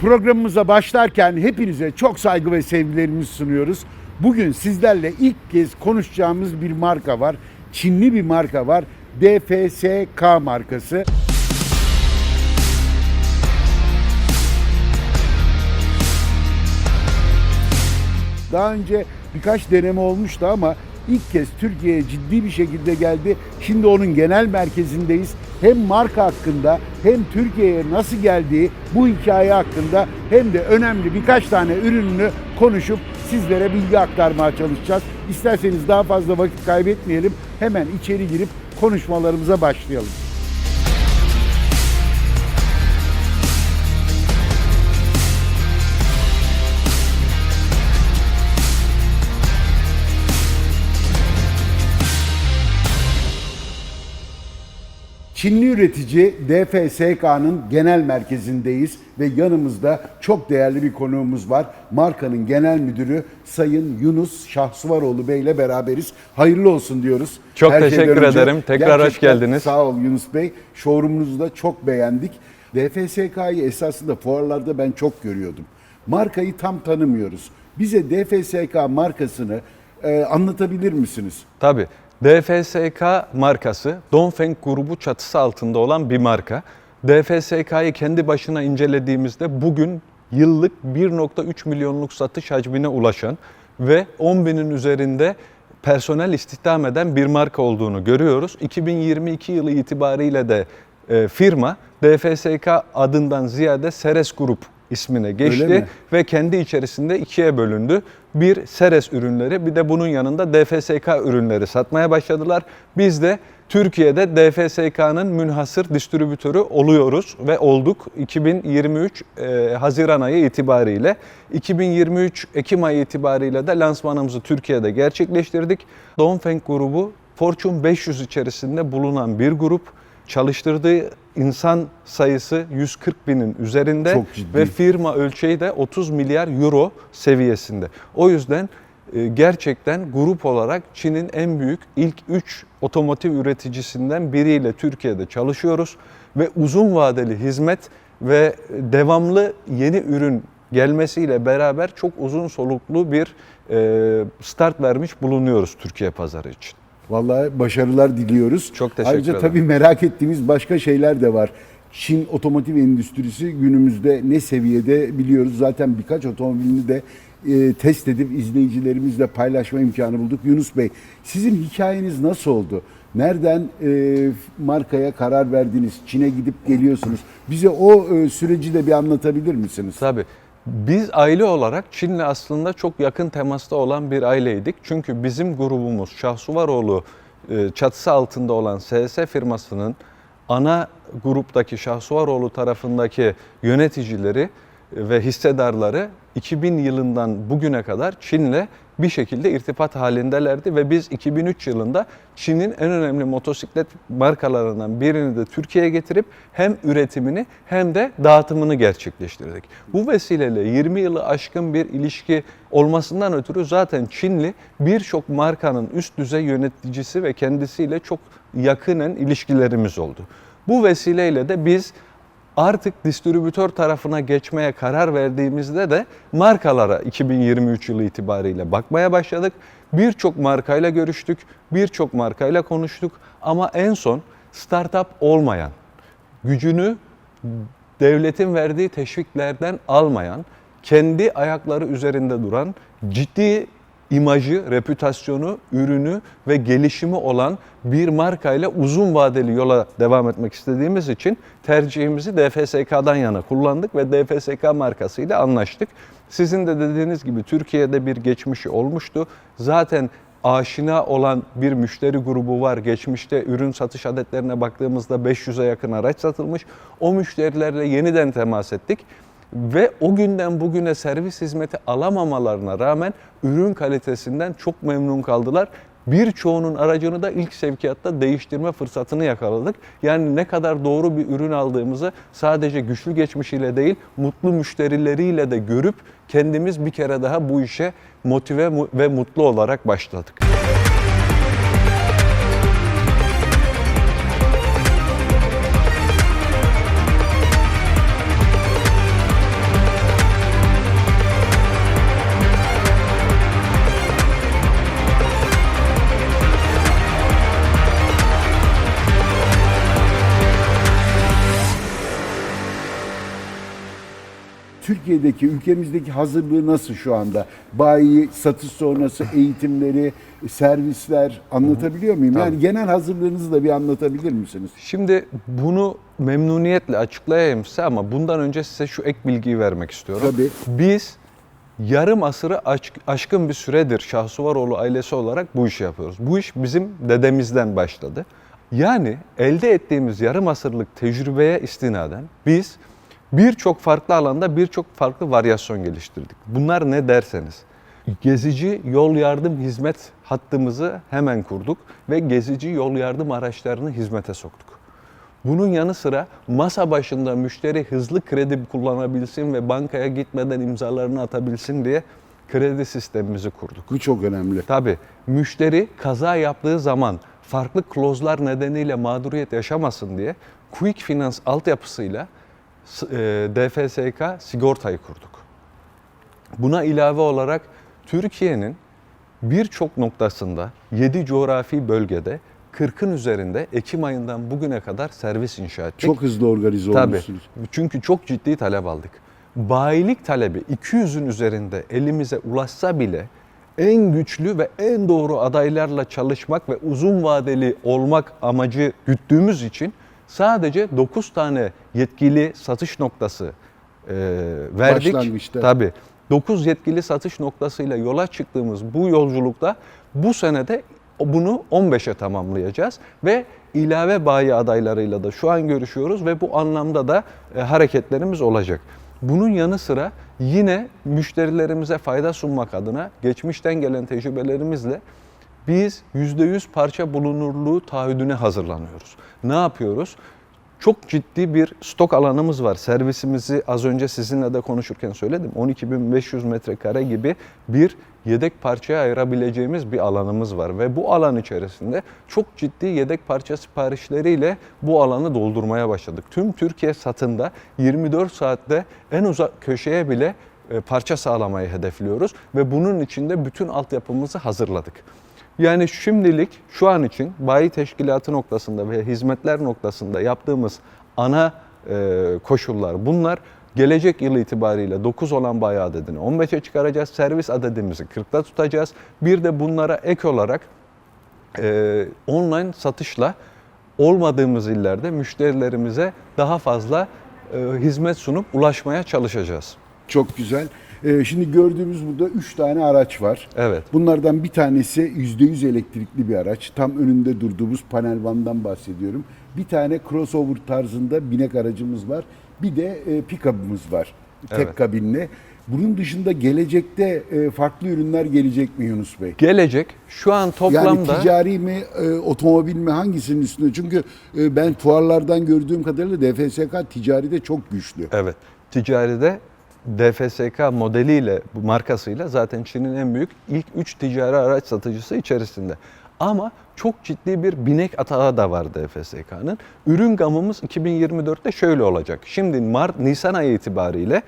Programımıza başlarken hepinize çok saygı ve sevgilerimizi sunuyoruz. Bugün sizlerle ilk kez konuşacağımız bir marka var. Çinli bir marka var. DFSK markası. Daha önce birkaç deneme olmuştu ama ilk kez Türkiye'ye ciddi bir şekilde geldi. Şimdi onun genel merkezindeyiz. Hem marka hakkında hem Türkiye'ye nasıl geldiği bu hikaye hakkında hem de önemli birkaç tane ürününü konuşup sizlere bilgi aktarmaya çalışacağız. İsterseniz daha fazla vakit kaybetmeyelim. Hemen içeri girip konuşmalarımıza başlayalım. Çinli üretici DFSK'nın genel merkezindeyiz ve yanımızda çok değerli bir konuğumuz var. Markanın genel müdürü Sayın Yunus Şahsuvaroğlu Bey ile beraberiz. Hayırlı olsun diyoruz. Çok Her teşekkür ederim. Tekrar hoş gerçekten geldiniz. Sağ ol Yunus Bey. Showroom'unuzu da çok beğendik. DFSK'yı esasında fuarlarda ben çok görüyordum. Markayı tam tanımıyoruz. Bize DFSK markasını e, anlatabilir misiniz? Tabii. DFSK markası Dongfeng grubu çatısı altında olan bir marka. DFSK'yı kendi başına incelediğimizde bugün yıllık 1.3 milyonluk satış hacmine ulaşan ve 10 binin üzerinde personel istihdam eden bir marka olduğunu görüyoruz. 2022 yılı itibariyle de e, firma DFSK adından ziyade Seres Grup ismine geçti ve kendi içerisinde ikiye bölündü. Bir Seres ürünleri bir de bunun yanında DFSK ürünleri satmaya başladılar. Biz de Türkiye'de DFSK'nın münhasır distribütörü oluyoruz ve olduk 2023 e, Haziran ayı itibariyle. 2023 Ekim ayı itibariyle de lansmanımızı Türkiye'de gerçekleştirdik. Dongfeng grubu Fortune 500 içerisinde bulunan bir grup çalıştırdığı insan sayısı 140 binin üzerinde ve firma ölçeği de 30 milyar euro seviyesinde. O yüzden e, gerçekten grup olarak Çin'in en büyük ilk 3 otomotiv üreticisinden biriyle Türkiye'de çalışıyoruz ve uzun vadeli hizmet ve devamlı yeni ürün gelmesiyle beraber çok uzun soluklu bir e, start vermiş bulunuyoruz Türkiye pazarı için. Vallahi başarılar diliyoruz. Çok teşekkür Ayrıca ederim. tabii merak ettiğimiz başka şeyler de var. Çin otomotiv endüstrisi günümüzde ne seviyede biliyoruz. Zaten birkaç otomobilini de e, test edip izleyicilerimizle paylaşma imkanı bulduk. Yunus Bey, sizin hikayeniz nasıl oldu? Nereden e, markaya karar verdiniz? Çin'e gidip geliyorsunuz. Bize o e, süreci de bir anlatabilir misiniz? Tabii. Biz aile olarak Çin'le aslında çok yakın temasta olan bir aileydik. Çünkü bizim grubumuz Şahsuvaroğlu e, çatısı altında olan SS firmasının ana gruptaki Şahsuvaroğlu tarafındaki yöneticileri ve hissedarları 2000 yılından bugüne kadar Çin'le bir şekilde irtibat halindelerdi ve biz 2003 yılında Çin'in en önemli motosiklet markalarından birini de Türkiye'ye getirip hem üretimini hem de dağıtımını gerçekleştirdik. Bu vesileyle 20 yılı aşkın bir ilişki olmasından ötürü zaten Çinli birçok markanın üst düzey yöneticisi ve kendisiyle çok yakınen ilişkilerimiz oldu. Bu vesileyle de biz artık distribütör tarafına geçmeye karar verdiğimizde de markalara 2023 yılı itibariyle bakmaya başladık. Birçok markayla görüştük, birçok markayla konuştuk ama en son startup olmayan, gücünü devletin verdiği teşviklerden almayan, kendi ayakları üzerinde duran, ciddi imajı, reputasyonu, ürünü ve gelişimi olan bir markayla uzun vadeli yola devam etmek istediğimiz için tercihimizi DFSK'dan yana kullandık ve DFSK markasıyla anlaştık. Sizin de dediğiniz gibi Türkiye'de bir geçmişi olmuştu. Zaten aşina olan bir müşteri grubu var. Geçmişte ürün satış adetlerine baktığımızda 500'e yakın araç satılmış. O müşterilerle yeniden temas ettik ve o günden bugüne servis hizmeti alamamalarına rağmen ürün kalitesinden çok memnun kaldılar. Birçoğunun aracını da ilk sevkiyatta değiştirme fırsatını yakaladık. Yani ne kadar doğru bir ürün aldığımızı sadece güçlü geçmişiyle değil, mutlu müşterileriyle de görüp kendimiz bir kere daha bu işe motive ve mutlu olarak başladık. Türkiye'deki, ülkemizdeki hazırlığı nasıl şu anda? Bayi, satış sonrası eğitimleri, servisler anlatabiliyor muyum? Yani Tabii. genel hazırlığınızı da bir anlatabilir misiniz? Şimdi bunu memnuniyetle açıklayayım size ama bundan önce size şu ek bilgiyi vermek istiyorum. Tabii. Biz yarım asırı aşk- aşkın bir süredir Şahsuvaroğlu ailesi olarak bu işi yapıyoruz. Bu iş bizim dedemizden başladı. Yani elde ettiğimiz yarım asırlık tecrübeye istinaden biz birçok farklı alanda birçok farklı varyasyon geliştirdik. Bunlar ne derseniz gezici yol yardım hizmet hattımızı hemen kurduk ve gezici yol yardım araçlarını hizmete soktuk. Bunun yanı sıra masa başında müşteri hızlı kredi kullanabilsin ve bankaya gitmeden imzalarını atabilsin diye kredi sistemimizi kurduk. Bu çok önemli. Tabii müşteri kaza yaptığı zaman farklı klozlar nedeniyle mağduriyet yaşamasın diye Quick Finance altyapısıyla DFSK sigortayı kurduk. Buna ilave olarak Türkiye'nin birçok noktasında 7 coğrafi bölgede 40'ın üzerinde Ekim ayından bugüne kadar servis inşa ettik. Çok hızlı organize Tabii. olmuşsunuz. Çünkü çok ciddi talep aldık. Bayilik talebi 200'ün üzerinde elimize ulaşsa bile en güçlü ve en doğru adaylarla çalışmak ve uzun vadeli olmak amacı güttüğümüz için sadece 9 tane yetkili satış noktası e, verdik. Başlangıçta. Tabii. 9 yetkili satış noktasıyla yola çıktığımız bu yolculukta bu senede bunu 15'e tamamlayacağız ve ilave bayi adaylarıyla da şu an görüşüyoruz ve bu anlamda da e, hareketlerimiz olacak. Bunun yanı sıra yine müşterilerimize fayda sunmak adına geçmişten gelen tecrübelerimizle biz %100 parça bulunurluğu taahhüdüne hazırlanıyoruz. Ne yapıyoruz? Çok ciddi bir stok alanımız var. Servisimizi az önce sizinle de konuşurken söyledim. 12.500 metrekare gibi bir yedek parçaya ayırabileceğimiz bir alanımız var. Ve bu alan içerisinde çok ciddi yedek parça siparişleriyle bu alanı doldurmaya başladık. Tüm Türkiye satında 24 saatte en uzak köşeye bile e, parça sağlamayı hedefliyoruz. Ve bunun için de bütün altyapımızı hazırladık. Yani şimdilik şu an için bayi teşkilatı noktasında ve hizmetler noktasında yaptığımız ana e, koşullar bunlar. Gelecek yıl itibariyle 9 olan bayi adedini 15'e çıkaracağız. Servis adedimizi 40'ta tutacağız. Bir de bunlara ek olarak e, online satışla olmadığımız illerde müşterilerimize daha fazla e, hizmet sunup ulaşmaya çalışacağız. Çok güzel. Ee, şimdi gördüğümüz burada 3 tane araç var. Evet. Bunlardan bir tanesi %100 elektrikli bir araç. Tam önünde durduğumuz panel vandan bahsediyorum. Bir tane crossover tarzında binek aracımız var. Bir de e, pick-up'ımız var. Tek Evet. kabinli. Bunun dışında gelecekte e, farklı ürünler gelecek mi Yunus Bey? Gelecek şu an toplamda Yani ticari mi, e, otomobil mi hangisinin üstünde? Çünkü e, ben fuarlardan gördüğüm kadarıyla DFSK ticaride çok güçlü. Evet. Ticaride DFSK modeliyle, bu markasıyla zaten Çin'in en büyük ilk 3 ticari araç satıcısı içerisinde. Ama çok ciddi bir binek atağı da var DFSK'nın. Ürün gamımız 2024'te şöyle olacak. Şimdi Mart, Nisan ayı itibariyle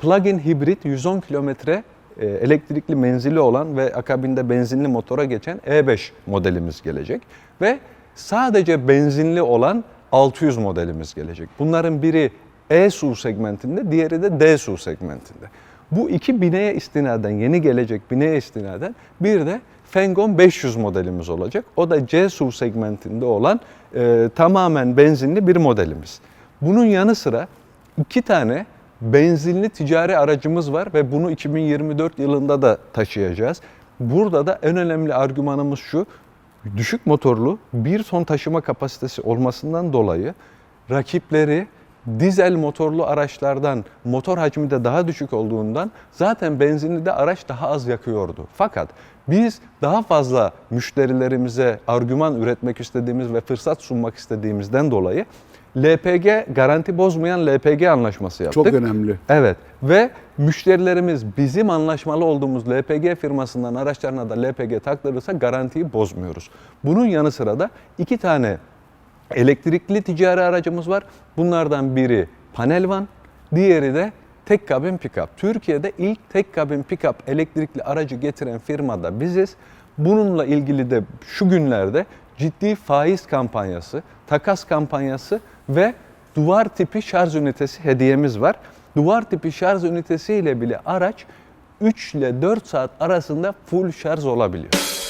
plug-in hibrit 110 kilometre e, elektrikli menzili olan ve akabinde benzinli motora geçen E5 modelimiz gelecek. Ve sadece benzinli olan 600 modelimiz gelecek. Bunların biri E-SUV segmentinde, diğeri de D-SUV segmentinde. Bu iki bineğe istinaden, yeni gelecek bineğe istinaden bir de Fengon 500 modelimiz olacak. O da C-SUV segmentinde olan e, tamamen benzinli bir modelimiz. Bunun yanı sıra iki tane benzinli ticari aracımız var ve bunu 2024 yılında da taşıyacağız. Burada da en önemli argümanımız şu, düşük motorlu bir ton taşıma kapasitesi olmasından dolayı rakipleri dizel motorlu araçlardan motor hacmi de daha düşük olduğundan zaten benzinli de araç daha az yakıyordu. Fakat biz daha fazla müşterilerimize argüman üretmek istediğimiz ve fırsat sunmak istediğimizden dolayı LPG garanti bozmayan LPG anlaşması yaptık. Çok önemli. Evet ve müşterilerimiz bizim anlaşmalı olduğumuz LPG firmasından araçlarına da LPG taktırırsa garantiyi bozmuyoruz. Bunun yanı sıra da iki tane elektrikli ticari aracımız var. Bunlardan biri panel van, diğeri de tek kabin pick-up. Türkiye'de ilk tek kabin pick-up elektrikli aracı getiren firma da biziz. Bununla ilgili de şu günlerde ciddi faiz kampanyası, takas kampanyası ve duvar tipi şarj ünitesi hediyemiz var. duvar tipi şarj ünitesiyle bile araç 3 ile 4 saat arasında full şarj olabiliyor.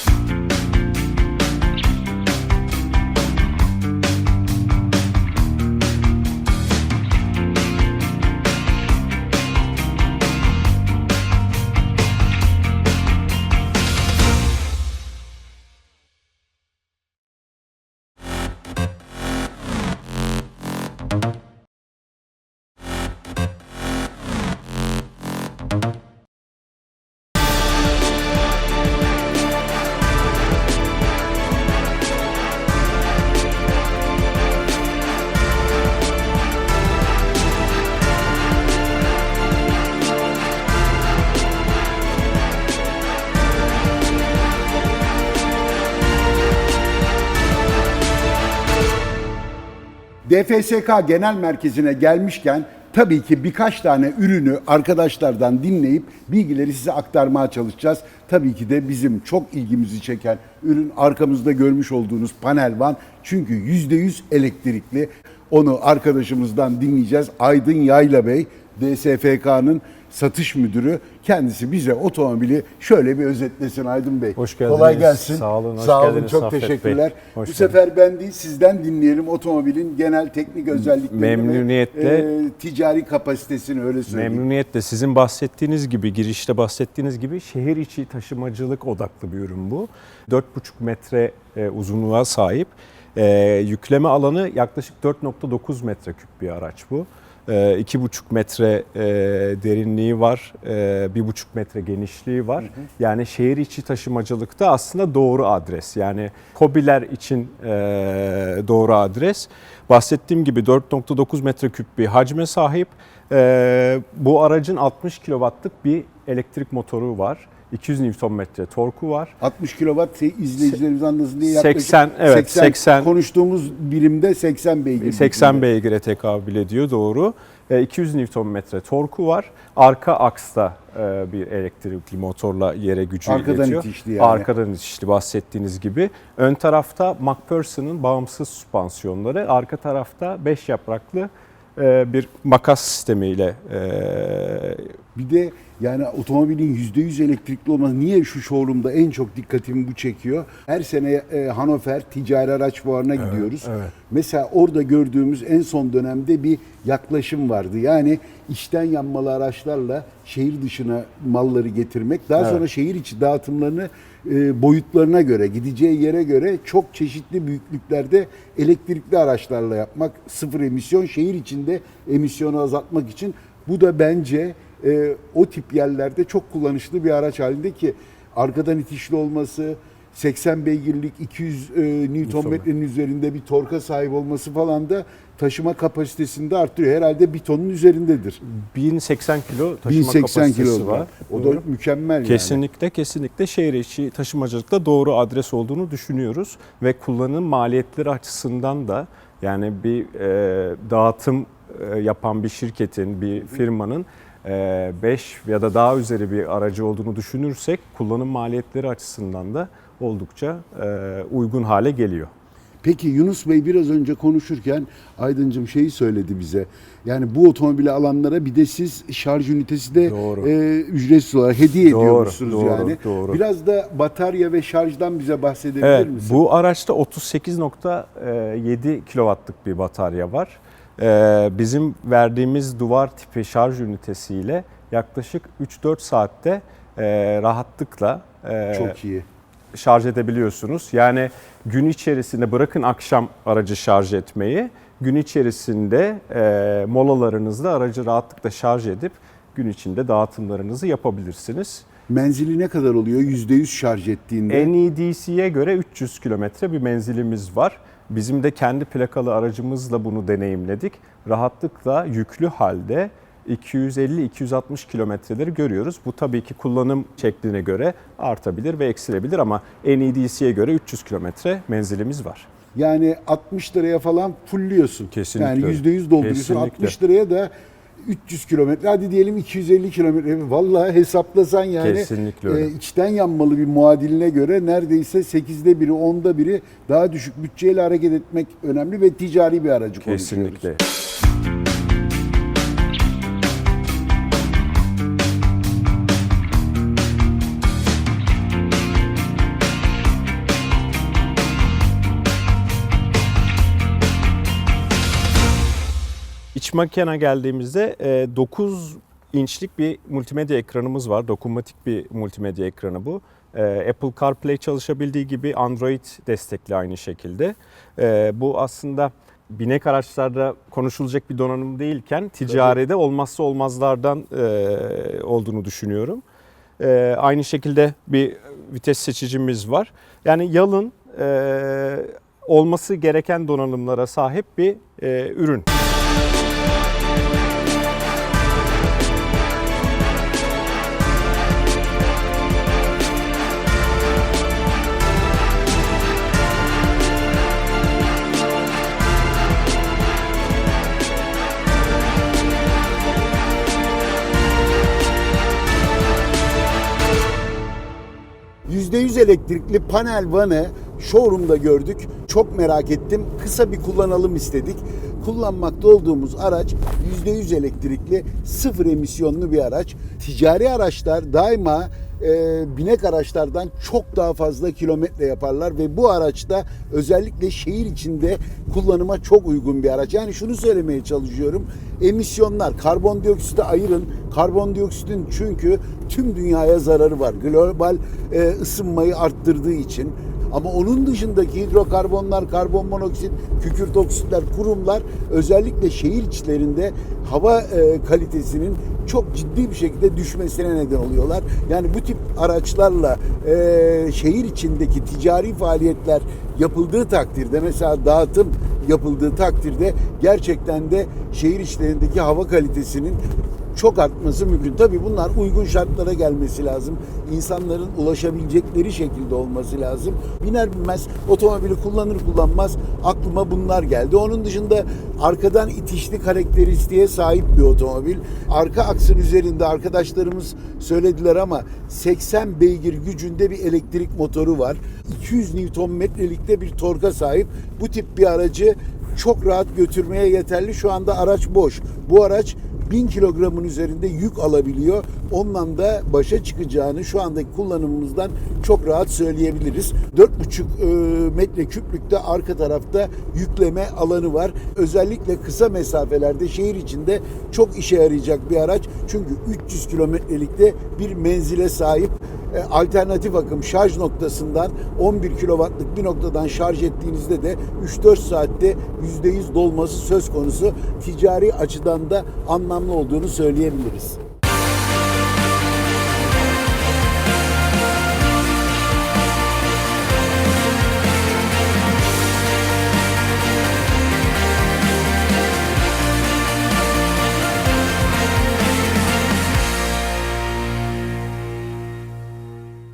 DFSK Genel Merkezi'ne gelmişken tabii ki birkaç tane ürünü arkadaşlardan dinleyip bilgileri size aktarmaya çalışacağız. Tabii ki de bizim çok ilgimizi çeken ürün arkamızda görmüş olduğunuz panel van. Çünkü %100 elektrikli. Onu arkadaşımızdan dinleyeceğiz. Aydın Yayla Bey, DSFK'nın satış müdürü. Kendisi bize otomobili şöyle bir özetlesin Aydın Bey. Hoş geldiniz. Kolay gelsin. Sağ olun, hoş Sağ olun, geldiniz çok Saffet Bey. teşekkürler. Hoş Bu sefer ben değil sizden dinleyelim otomobilin genel teknik özelliklerini Memnuniyetle. ve e, ticari kapasitesini öyle söyleyeyim. Memnuniyetle sizin bahsettiğiniz gibi, girişte bahsettiğiniz gibi şehir içi taşımacılık odaklı bir ürün bu. 4,5 metre e, uzunluğa sahip. E, yükleme alanı yaklaşık 4,9 metreküp bir araç bu. E, 2,5 metre e, derinliği var, e, 1,5 metre genişliği var. Yani şehir içi taşımacılıkta aslında doğru adres. Yani hobiler için e, doğru adres. Bahsettiğim gibi 4,9 metreküp bir hacme sahip. Ee, bu aracın 60 kW'lık bir elektrik motoru var. 200 Nm torku var. 60 kW izleyicilerimiz anlasın diye yaklaşık 80, evet, 80. konuştuğumuz birimde 80 beygir. 80 beygire tekabül ediyor doğru. Ee, 200 Nm torku var. Arka aksta e, bir elektrikli motorla yere gücü Arkadan iletiyor. itişli yani. Arkadan itişli bahsettiğiniz gibi. Ön tarafta McPherson'ın bağımsız süspansiyonları. Arka tarafta 5 yapraklı e, bir makas sistemiyle e, Bir de yani otomobilin %100 elektrikli olması niye şu showroom'da en çok dikkatimi bu çekiyor? Her sene e, Hanover Ticari Araç Fuarı'na gidiyoruz. evet. Mesela orada gördüğümüz en son dönemde bir yaklaşım vardı. Yani içten yanmalı araçlarla şehir dışına malları getirmek, daha Evet. sonra şehir içi dağıtımlarını e, boyutlarına göre, gideceği yere göre çok çeşitli büyüklüklerde elektrikli araçlarla yapmak, sıfır emisyon, şehir içinde emisyonu azaltmak için bu da bence e, o tip yerlerde çok kullanışlı bir araç halinde ki arkadan itişli olması, 80 beygirlik 200 e, Newton metrenin üzerinde bir torka sahip olması falan da taşıma kapasitesini de arttırıyor. Herhalde bir tonun üzerindedir. 1080 kilo taşıma 1080 kapasitesi kilo var. O da Doğru. mükemmel yani. Kesinlikle kesinlikle şehir içi taşımacılıkta doğru adres olduğunu düşünüyoruz ve kullanım maliyetleri açısından da yani bir e, dağıtım e, yapan bir şirketin, bir firmanın 5 ya da daha üzeri bir aracı olduğunu düşünürsek kullanım maliyetleri açısından da oldukça e, uygun hale geliyor. Peki Yunus Bey biraz önce konuşurken Aydıncım şeyi söyledi bize. Yani bu otomobili alanlara bir de siz şarj ünitesi de Doğru. e, ücretsiz olarak hediye Doğru, ediyormuşsunuz doğru, yani. doğru. Biraz da batarya ve şarjdan bize bahsedebilir Evet, misin? bu araçta 38.7 kW'lık bir batarya var. Ee, Bizim verdiğimiz duvar tipi şarj ünitesiyle yaklaşık 3-4 saatte e, rahatlıkla e, Çok iyi. şarj edebiliyorsunuz. Yani gün içerisinde bırakın akşam aracı şarj etmeyi, gün içerisinde e, molalarınızda aracı rahatlıkla şarj edip gün içinde dağıtımlarınızı yapabilirsiniz. Menzili ne kadar oluyor %100 şarj ettiğinde? NEDC'ye göre 300 kilometre bir menzilimiz var. Bizim de kendi plakalı aracımızla bunu deneyimledik. Rahatlıkla yüklü halde 250-260 kilometreleri görüyoruz. Bu tabii ki kullanım şekline göre artabilir ve eksilebilir ama NEDC'ye göre 300 kilometre menzilimiz var. Yani 60 liraya falan fulluyorsun. Kesinlikle Yani öyle. %100 dolduruyorsun. Kesinlikle. 60 liraya da 300 kilometre hadi diyelim 250 kilometre vallahi hesaplasan yani Kesinlikle öyle. e, içten yanmalı bir muadiline göre neredeyse 8'de biri 10'da biri daha düşük bütçeyle hareket etmek önemli ve ticari bir aracı konuşuyoruz. Kesinlikle. İç makina geldiğimizde e, 9 inçlik bir multimedya ekranımız var. Dokunmatik bir multimedya ekranı bu. E, Apple CarPlay çalışabildiği gibi Android destekli aynı şekilde. E, bu aslında binek araçlarda konuşulacak bir donanım değilken ticarede olmazsa olmazlardan e, olduğunu düşünüyorum. E, aynı şekilde bir vites seçicimiz var. Yani yalın e, olması gereken donanımlara sahip bir e, ürün. %100 elektrikli panel vanı showroom'da gördük. Çok merak ettim. Kısa bir kullanalım istedik. Kullanmakta olduğumuz araç %100 elektrikli, sıfır emisyonlu bir araç. Ticari araçlar daima e, binek araçlardan çok daha fazla kilometre yaparlar ve bu araçta özellikle şehir içinde kullanıma çok uygun bir araç. Yani şunu söylemeye çalışıyorum. Emisyonlar, karbondioksiti ayırın. Karbondioksitin çünkü tüm dünyaya zararı var. Global e, ısınmayı arttırdığı için. Ama onun dışındaki hidrokarbonlar, karbon monoksit, kükürt oksitler, kurumlar özellikle şehir içlerinde hava e, kalitesinin çok ciddi bir şekilde düşmesine neden oluyorlar. Yani bu tip araçlarla e, şehir içindeki ticari faaliyetler yapıldığı takdirde mesela dağıtım yapıldığı takdirde gerçekten de şehir içlerindeki hava kalitesinin çok artması mümkün. Tabii bunlar uygun şartlara gelmesi lazım. İnsanların ulaşabilecekleri şekilde olması lazım. Biner binmez otomobili kullanır kullanmaz aklıma bunlar geldi. Onun dışında arkadan itişli karakteristiğe sahip bir otomobil. Arka aksın üzerinde arkadaşlarımız söylediler ama 80 beygir gücünde bir elektrik motoru var. 200 Nm'likte bir torka sahip. Bu tip bir aracı çok rahat götürmeye yeterli. Şu anda araç boş. Bu araç 1000 kilogramın üzerinde yük alabiliyor. Ondan da başa çıkacağını şu andaki kullanımımızdan çok rahat söyleyebiliriz. 4,5 e, metre küplükte arka tarafta yükleme alanı var. Özellikle kısa mesafelerde şehir içinde çok işe yarayacak bir araç. Çünkü 300 kilometrelikte bir menzile sahip E, alternatif akım şarj noktasından 11 kW'lık bir noktadan şarj ettiğinizde de 3-4 saatte %100 dolması söz konusu. Ticari açıdan da anlamlı olduğunu söyleyebiliriz.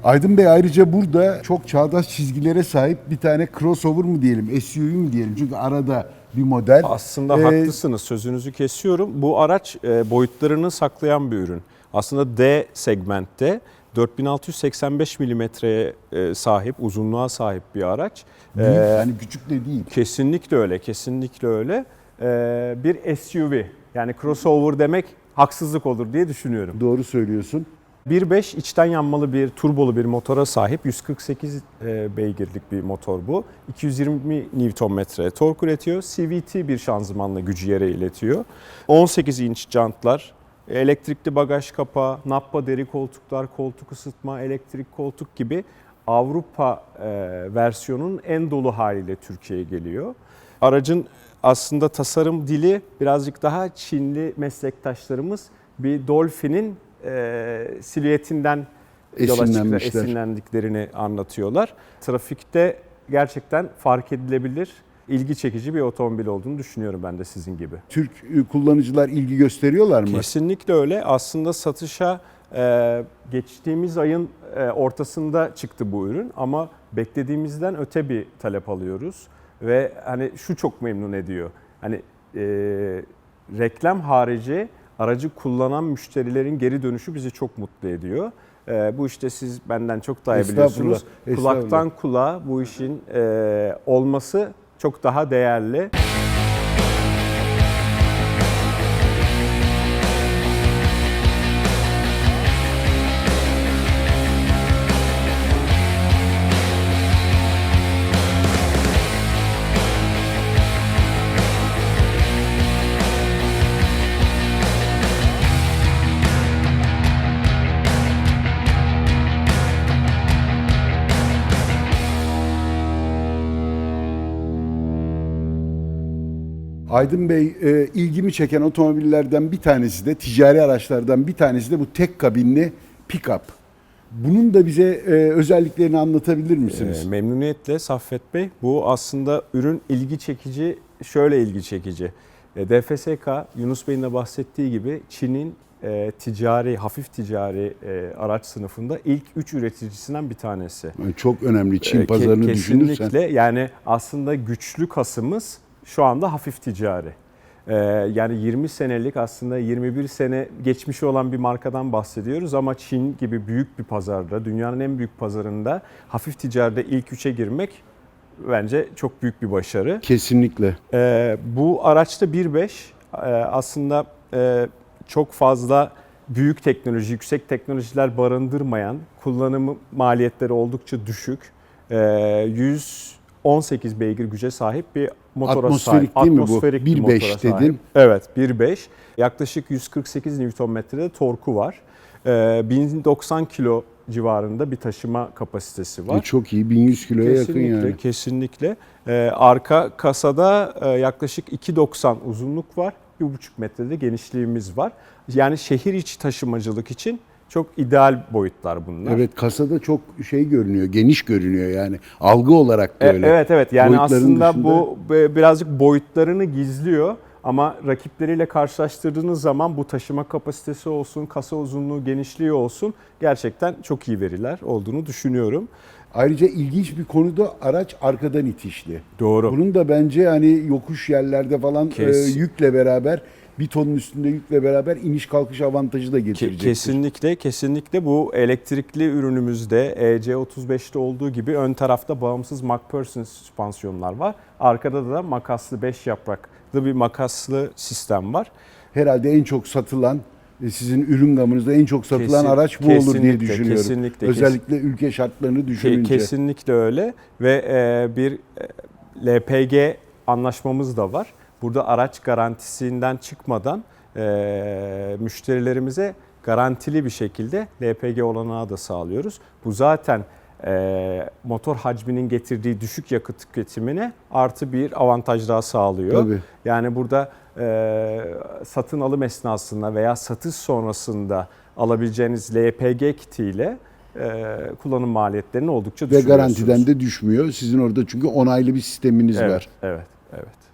Aydın Bey ayrıca burada çok çağdaş çizgilere sahip bir tane crossover mı diyelim, SUV mu diyelim? Çünkü arada bir model. Aslında Ee, haklısınız sözünüzü kesiyorum. Bu araç e, boyutlarını saklayan bir ürün. Aslında D segmentte 4685 milimetreye e, sahip, uzunluğa sahip bir araç. Büyük, Ee, yani küçük de değil. Kesinlikle öyle, kesinlikle öyle. Ee, bir SUV yani crossover demek haksızlık olur diye düşünüyorum. Doğru söylüyorsun. 1.5 içten yanmalı bir turbolu bir motora sahip 148 e, beygirlik bir motor bu. 220 Nm tork üretiyor. CVT bir şanzımanla gücü yere iletiyor. 18 inç jantlar, elektrikli bagaj kapağı, nappa deri koltuklar, koltuk ısıtma, elektrik koltuk gibi Avrupa e, versiyonun en dolu haliyle Türkiye'ye geliyor. Aracın aslında tasarım dili birazcık daha Çinli meslektaşlarımız bir Dolphin'in e, silüetinden yola çıkarak esinlendiklerini anlatıyorlar. Trafikte gerçekten fark edilebilir, ilgi çekici bir otomobil olduğunu düşünüyorum ben de sizin gibi. Türk e, kullanıcılar ilgi gösteriyorlar mı? Kesinlikle öyle. Aslında satışa e, geçtiğimiz ayın e, ortasında çıktı bu ürün ama beklediğimizden öte bir talep alıyoruz ve hani şu çok memnun ediyor. Hani e, reklam harici aracı kullanan müşterilerin geri dönüşü bizi çok mutlu ediyor. E, bu işte siz benden çok daha iyi biliyorsunuz. estağfurullah. Kulaktan kulağa bu işin e, olması çok daha değerli. Aydın Bey e, ilgimi çeken otomobillerden bir tanesi de ticari araçlardan bir tanesi de bu tek kabinli pick-up. Bunun da bize e, özelliklerini anlatabilir misiniz? Ee, memnuniyetle Saffet Bey. Bu aslında ürün ilgi çekici, şöyle ilgi çekici. E, DFSK, Yunus Bey'in de bahsettiği gibi Çin'in e, ticari, hafif ticari e, araç sınıfında ilk 3 üreticisinden bir tanesi. Yani Çok önemli Çin E, pazarını Kesinlikle düşünürsen. yani aslında güçlü kasımız şu anda hafif ticari. Ee, yani 20 senelik aslında 21 sene geçmişi olan bir markadan bahsediyoruz ama Çin gibi büyük bir pazarda, dünyanın en büyük pazarında hafif ticarede ilk üçe girmek bence çok büyük bir başarı. Kesinlikle. Ee, bu araçta 1.5 ee, aslında çok fazla büyük teknoloji, yüksek teknolojiler barındırmayan, kullanımı maliyetleri oldukça düşük, 100 18 beygir güce sahip bir motora atmosferik sahip. Değil atmosferik değil mi bu? 1.5 dedim. Sahip. Evet 1.5. Yaklaşık 148 Nm'de torku var. Ee, 1090 kilo civarında bir taşıma kapasitesi var. E çok iyi 1100 kiloya kesinlikle, yakın yani. Kesinlikle. Ee, arka kasada e, yaklaşık 2.90 uzunluk var. 1.5 metrede genişliğimiz var. Yani şehir içi taşımacılık için çok ideal boyutlar bunlar. Evet kasada çok şey görünüyor, geniş görünüyor yani. Algı olarak E, öyle. Evet evet yani Boyutların aslında dışında- bu birazcık boyutlarını gizliyor ama rakipleriyle karşılaştırdığınız zaman bu taşıma kapasitesi olsun, kasa uzunluğu, genişliği olsun gerçekten çok iyi veriler olduğunu düşünüyorum. Ayrıca ilginç bir konu da araç arkadan itişli. Doğru. Bunun da bence hani yokuş yerlerde falan e, yükle beraber bir tonun üstünde yükle beraber iniş kalkış avantajı da getirecektir. Kesinlikle, kesinlikle bu elektrikli ürünümüzde EC35'te olduğu gibi ön tarafta bağımsız MacPherson süspansiyonlar var. Arkada da makaslı 5 yapraklı bir makaslı sistem var. Herhalde en çok satılan e, sizin ürün gamınızda en çok satılan Kesin- araç bu olur diye düşünüyorum. kesinlikle, Özellikle ülke şartlarını düşününce. kesinlikle öyle ve e, bir e, LPG anlaşmamız da var. Burada araç garantisinden çıkmadan e, müşterilerimize garantili bir şekilde LPG olanağı da sağlıyoruz. Bu zaten e, motor hacminin getirdiği düşük yakıt tüketimine artı bir avantaj daha sağlıyor. Tabii. Yani burada e, satın alım esnasında veya satış sonrasında alabileceğiniz LPG kitiyle e, kullanım maliyetlerini oldukça Ve düşürüyorsunuz. garantiden de düşmüyor. Sizin orada çünkü onaylı bir sisteminiz evet, var. Evet, evet.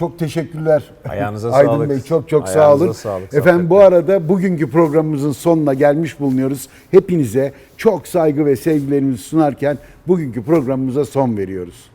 Çok teşekkürler. Ayağınıza Aydın sağlık. Bey çok çok sağ Ayağınıza olun. sağlık, Efendim bu arada bugünkü programımızın sonuna gelmiş bulunuyoruz. Hepinize çok saygı ve sevgilerimizi sunarken bugünkü programımıza son veriyoruz.